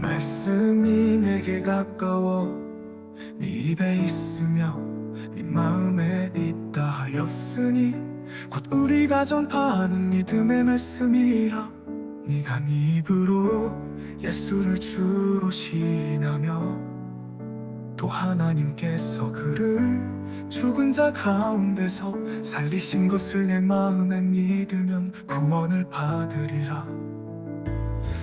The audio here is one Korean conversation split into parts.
말씀이 내게 가까워 네 입에 있으며 네 마음에 있다 하였으니 곧 우리가 전파하는 믿음의 말씀이라 네가 네 입으로 예수를 주로 시인하며 또 하나님께서 그를 죽은 자 가운데서 살리신 것을 내 마음에 믿으면 구원을 받으리라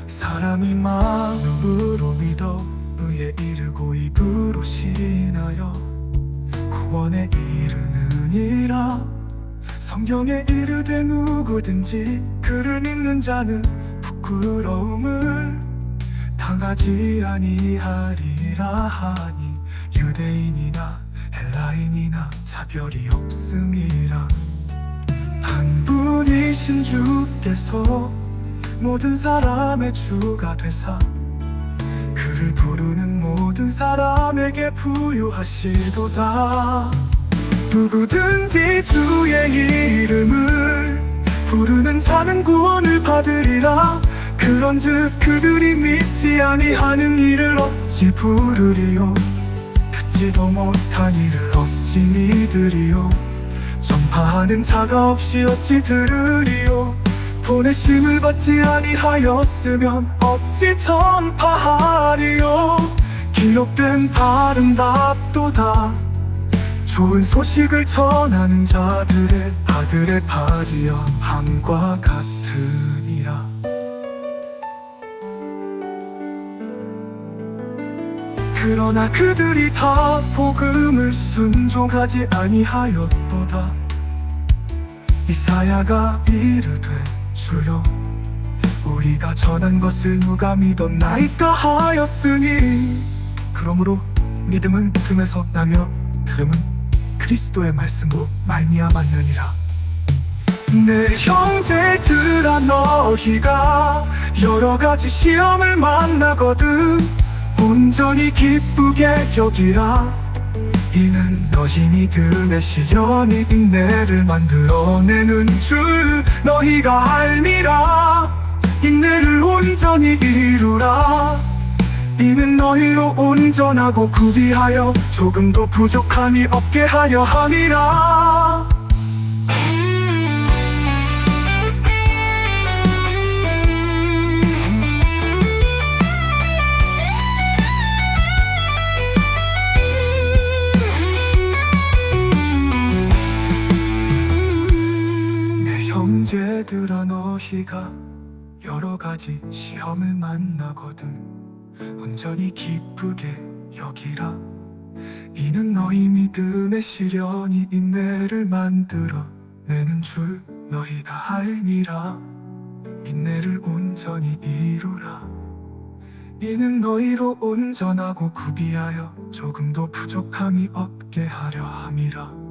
사람이 마음으로 믿어 의에 이르고 입으로 시인하여 구원에 이르느니라. 성경에 이르되 누구든지 그를 믿는 자는 부끄러움을 당하지 아니하리라 하니 유대인이나 헬라인이나 차별이 없음이라. 한 분이신 주께서 모든 사람의 주가 되사 그를 부르는 모든 사람에게 부유하시도다. 누구든지 주의 이름을 부르는 자는 구원을 받으리라. 그런즉 그들이 믿지 아니하는 이를 어찌 부르리요? 듣지도 못한 이를 어찌 믿으리요? 전파하는 자가 없이 어찌 들으리요 보내심을 받지 아니하였으면 어찌 전파하리요. 기록된 바른 답도다. 좋은 소식을 전하는 자들의 아들의 발이여 함과 같으니라. 그러나 그들이 다 복음을 순종하지 아니하였도다. 이사야가 이르되 주여 우리가 전한 것을 누가 믿었나이까 하였으니. 그러므로 믿음은 들음에서 나며 들음은 그리스도의 말씀으로 말미암았느니라. 내 형제들아 너희가 여러 가지 시험을 만나거든 온전히 기쁘게 여기라. 이는 너희 믿음의 시련이 인내를 만들어내는 줄 너희가 알미라. 인내를 온전히 이루라. 이는 너희로 온전하고 구비하여 조금도 부족함이 없게 하려 함이라 너희가 여러 가지 시험을 만나거든. 온전히 기쁘게 여기라. 이는 너희 믿음의 시련이 인내를 만들어 내는 줄 너희가 알미라. 인내를 온전히 이루라. 이는 너희로 온전하고 구비하여 조금도 부족함이 없게 하려 함이라